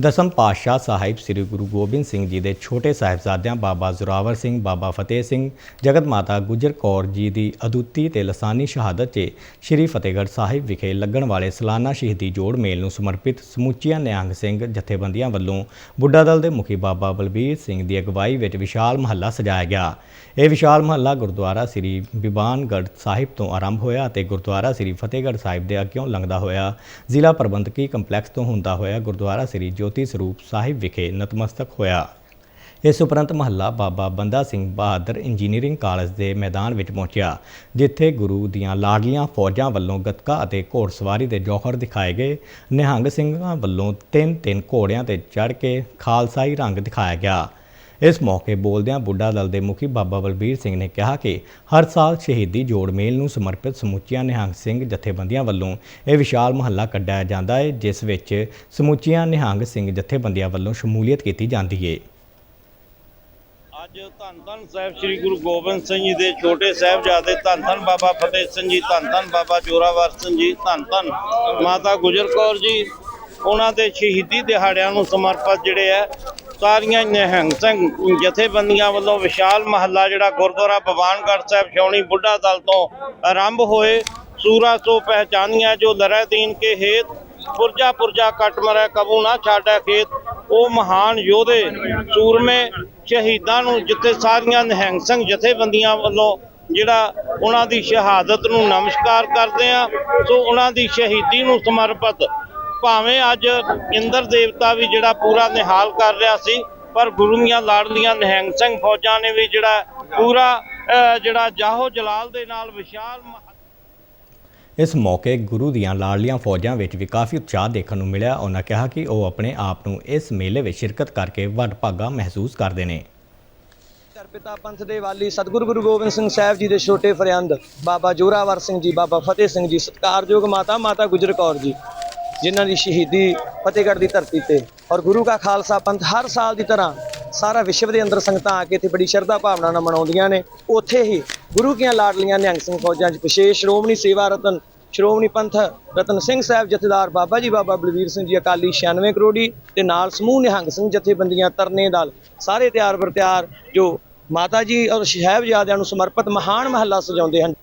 ਦਸਮ ਪਾਤਸ਼ਾਹ ਸਾਹਿਬ ਸ੍ਰੀ ਗੁਰੂ ਗੋਬਿੰਦ ਸਿੰਘ ਜੀ ਦੇ ਛੋਟੇ ਸਾਹਿਬਜ਼ਾਦਿਆਂ ਬਾਬਾ ਜ਼ੋਰਾਵਰ ਸਿੰਘ, ਬਾਬਾ ਫਤਿਹ ਸਿੰਘ, ਜਗਤ ਮਾਤਾ ਗੁਜਰ ਕੌਰ ਜੀ ਦੀ ਅਦੁੱਤੀ ਤੇ ਲਸਾਨੀ ਸ਼ਹਾਦਤ 'ਚ ਸ੍ਰੀ ਫਤਿਹਗੜ੍ਹ ਸਾਹਿਬ ਵਿਖੇ ਲੱਗਣ ਵਾਲੇ ਸਾਲਾਨਾ ਸ਼ਹੀਦੀ ਜੋੜ ਮੇਲ ਨੂੰ ਸਮਰਪਿਤ ਸਮੁੱਚੀਆਂ ਨਿਹੰਗ ਸਿੰਘ ਜਥੇਬੰਦੀਆਂ ਵੱਲੋਂ ਬੁੱਢਾ ਦਲ ਦੇ ਮੁਖੀ ਬਾਬਾ ਬਲਬੀਰ ਸਿੰਘ ਦੀ ਅਗਵਾਈ ਵਿੱਚ ਵਿਸ਼ਾਲ ਮਹੱਲਾ ਸਜਾਇਆ ਗਿਆ। ਇਹ ਵਿਸ਼ਾਲ ਮਹੱਲਾ ਗੁਰਦੁਆਰਾ ਸ੍ਰੀ ਬਿਬਾਨਗੜ੍ਹ ਸਾਹਿਬ ਤੋਂ ਆਰੰਭ ਹੋਇਆ ਅਤੇ ਗੁਰਦੁਆਰਾ ਸ੍ਰੀ ਫਤਿਹਗੜ੍ਹ ਸਾਹਿਬ ਦੇ ਅੱਗਿਓਂ ਲੰਘਦਾ ਹੋਇਆ ਜ਼ਿਲ੍ਹਾ ਪ੍ਰਬੰਧਕੀ ਕੰਪਲੈਕਸ ਤੋਂ ਹੁੰਦਾ ਹੋਇਆ ਗੁਰਦੁਆਰਾ ਸ੍ਰੀ ਜੋਤੀ ਸਰੂਪ ਸਾਹਿਬ ਵਿਖੇ ਨਤਮਸਤਕ ਹੋਇਆ। ਇਸ ਉਪਰੰਤ ਮਹੱਲਾ ਬਾਬਾ ਬੰਦਾ ਸਿੰਘ ਬਹਾਦਰ ਇੰਜੀਨੀਅਰਿੰਗ ਕਾਲਜ ਦੇ ਮੈਦਾਨ ਵਿੱਚ ਪਹੁੰਚਿਆ, ਜਿੱਥੇ ਗੁਰੂ ਦੀਆਂ ਲਾਡਲੀਆਂ ਫੌਜਾਂ ਵੱਲੋਂ ਗੱਤਕਾ ਅਤੇ ਘੋੜਸਵਾਰੀ ਦੇ ਜੌਹਰ ਦਿਖਾਏ ਗਏ। ਨਿਹੰਗ ਸਿੰਘਾਂ ਵੱਲੋਂ ਤਿੰਨ ਤਿੰਨ ਘੋੜਿਆਂ ਤੇ ਚੜ੍ਹ ਕੇ ਖਾਲਸਾਈ ਰੰਗ ਦਿਖਾਇਆ ਗਿਆ। ਇਸ ਮੌਕੇ ਬੋਲਦਿਆਂ ਬੁੱਢਾ ਦਲ ਦੇ ਮੁਖੀ ਬਾਬਾ ਬਲਬੀਰ ਸਿੰਘ ਨੇ ਕਿਹਾ ਕਿ ਹਰ ਸਾਲ ਸ਼ਹੀਦੀ ਜੋੜ ਮੇਲ ਨੂੰ ਸਮਰਪਿਤ ਸਮੁੱਚੀਆਂ ਨਿਹੰਗ ਸਿੰਘ ਜਥੇਬੰਦੀਆਂ ਵੱਲੋਂ ਇਹ ਵਿਸ਼ਾਲ ਮਹੱਲਾ ਕੱਢਿਆ ਜਾਂਦਾ ਹੈ, ਜਿਸ ਵਿੱਚ ਸਮੁੱਚੀਆਂ ਨਿਹੰਗ ਸਿੰਘ ਜਥੇਬੰਦੀਆਂ ਵੱਲੋਂ ਸ਼ਮੂਲੀਅਤ ਕੀਤੀ ਜਾਂਦੀ ਹੈ ਅੱਜ ਧੰਨ ਧੰਨ ਸਾਹਿਬ ਸ੍ਰੀ ਗੁਰੂ ਗੋਬਿੰਦ ਸਿੰਘ ਜੀ ਦੇ ਛੋਟੇ ਸਾਹਿਬਜ਼ਾਦੇ ਧੰਨ ਧੰਨ ਬਾਬਾ ਫਤਿਹ ਸਿੰਘ ਜੀ, ਧੰਨ ਧੰਨ ਬਾਬਾ ਜੋਰਾਵਰ ਸਿੰਘ ਜੀ, ਧੰਨ ਧੰਨ ਮਾਤਾ ਗੁਜਰ ਕੌਰ ਜੀ, ਉਹਨਾਂ ਦੇ ਸ਼ਹੀਦੀ ਦਿਹਾੜਿਆਂ ਨੂੰ ਸਮਰਪਿਤ ਜਿਹੜੇ ਆ ਸਾਰੀਆਂ ਨਿਹੰਗ ਸਿੰਘ ਜਥੇਬੰਦੀਆਂ ਵੱਲੋਂ ਵਿਸ਼ਾਲ ਮਹੱਲਾ ਜਿਹੜਾ ਗੁਰਦੁਆਰਾ ਭਵਾਨਗੜ੍ਹ ਸਾਹਿਬ ਛਾਉਣੀ ਬੁੱਢਾ ਦਲ ਤੋਂ ਆਰੰਭ ਹੋਏ। ਸੂਰਾ ਸੋ ਪਹਿਚਾਨੀਆਂ ਜੋ ਲਰੈ ਦੀਨ ਕੇ ਹੇਤ ਪੁਰਜਾ ਪੁਰਜਾ ਕੱਟ ਮਰੈ, ਕਬੂ ਨਾ ਛਾੜੈ ਖੇਤ। ਉਹ ਮਹਾਨ ਯੋਧੇ ਸੂਰਮੇ ਸ਼ਹੀਦਾਂ ਨੂੰ ਜਿੱਥੇ ਸਾਰੀਆਂ ਨਿਹੰਗ ਸਿੰਘ ਜਥੇਬੰਦੀਆਂ ਵੱਲੋਂ ਜਿਹੜਾ ਉਹਨਾਂ ਦੀ ਸ਼ਹਾਦਤ ਨੂੰ ਨਮਸਕਾਰ ਕਰਦੇ ਆ, ਸੋ ਉਹਨਾਂ ਦੀ ਸ਼ਹੀਦੀ ਨੂੰ ਸਮਰਪਿਤ ਭਾਵੇਂ ਅੱਜ ਇੰਦਰ ਦੇਵਤਾ ਵੀ ਜਿਹੜਾ ਪੂਰਾ ਨਿਹਾਲ ਕਰ ਰਿਹਾ ਸੀ ਪਰ ਗੁਰੂ ਦੀਆਂ ਲਾਡਲੀਆਂ ਨਿਹੰਗ ਸਿੰਘ ਫੌਜਾਂ ਨੇ ਵੀ ਜਿਹੜਾ ਪੂਰਾ ਜਿਹੜਾ ਜਾਹੋ ਜਲਾਲ ਦੇ ਨਾਲ ਵਿਸ਼ਾਲ ਇਸ ਮੌਕੇ ਗੁਰੂ ਦੀਆਂ ਲਾਡਲੀਆਂ ਫੌਜਾਂ ਵਿੱਚ ਵੀ ਕਾਫੀ ਉਤਸ਼ਾਹ ਦੇਖਣ ਨੂੰ ਮਿਲਿਆ। ਉਹਨਾਂ ਕਿਹਾ ਕਿ ਉਹ ਆਪਣੇ ਆਪ ਨੂੰ ਇਸ ਮੇਲੇ ਵਿੱਚ ਸ਼ਿਰਕਤ ਕਰਕੇ ਵੱਡ ਭਾਗਾ ਮਹਿਸੂਸ ਕਰਦੇ ਨੇ। ਪਿਤਾ ਪੰਥ ਦੇ ਵਾਲੀ ਸਤਿਗੁਰੂ ਗੁਰੂ ਗੋਬਿੰਦ ਸਿੰਘ ਸਾਹਿਬ ਜੀ ਦੇ ਛੋਟੇ ਫਰਿਆੰਦ ਬਾਬਾ ਜੋਰਾਵਰ ਸਿੰਘ ਜੀ ਬਾਬਾ ਫਤਿਹ ਸਿੰਘ ਜੀ ਸਤਿਕਾਰਯੋਗ ਮਾਤਾ ਮਾਤਾ ਗੁਜਰ ਕੌਰ ਜੀ। ਜਿਨ੍ਹਾਂ ਦੀ ਸ਼ਹੀਦੀ ਫਤਿਹਗੜ੍ਹ ਦੀ ਧਰਤੀ ਤੇ ਔਰ ਗੁਰੂ ਕਾ ਖਾਲਸਾ ਪੰਥ ਹਰ ਸਾਲ ਦੀ ਤਰ੍ਹਾਂ ਸਾਰਾ ਵਿਸ਼ਵ ਦੇ ਅੰਦਰ ਸੰਗਤਾਂ ਆ ਕੇ ਇੱਥੇ ਬੜੀ ਸ਼ਰਧਾ ਭਾਵਨਾ ਨਾਲ ਮਨਾਉਂਦੀਆਂ ਨੇ। ਉੱਥੇ ਹੀ ਗੁਰੂ ਕੀਆਂ ਲਾਡਲੀਆਂ ਨਿਹੰਗ ਸਿੰਘ ਫੌਜਾਂ 'ਚ ਵਿਸ਼ੇਸ਼ ਸ਼੍ਰੋਮਣੀ ਸੇਵਾ ਰਤਨ, ਸ਼੍ਰੋਮਣੀ ਪੰਥ ਰਤਨ ਸਿੰਘ ਸਾਹਿਬ ਜਥੇਦਾਰ ਬਾਬਾ ਜੀ ਬਾਬਾ ਬਲਵੀਰ ਸਿੰਘ ਜੀ ਅਕਾਲੀ 96 ਕਰੋੜੀ ਤੇ ਨਾਲ ਸਮੂਹ ਨਿਹੰਗ ਸਿੰਘ ਜਥੇਬੰਦੀਆਂ ਤਰਨੇ ਦਲ ਸਾਰੇ ਤਿਆਰ ਬਰ ਤਿਆਰ ਜੋ ਮਾਤਾ ਜੀ ਔਰ ਸਾਹਿਬਜ਼ਾਦਿਆਂ ਨੂੰ ਸਮਰਪਿਤ ਮਹਾਨ ਮਹੱਲਾ ਸਜਾਉਂਦੇ ਹਨ।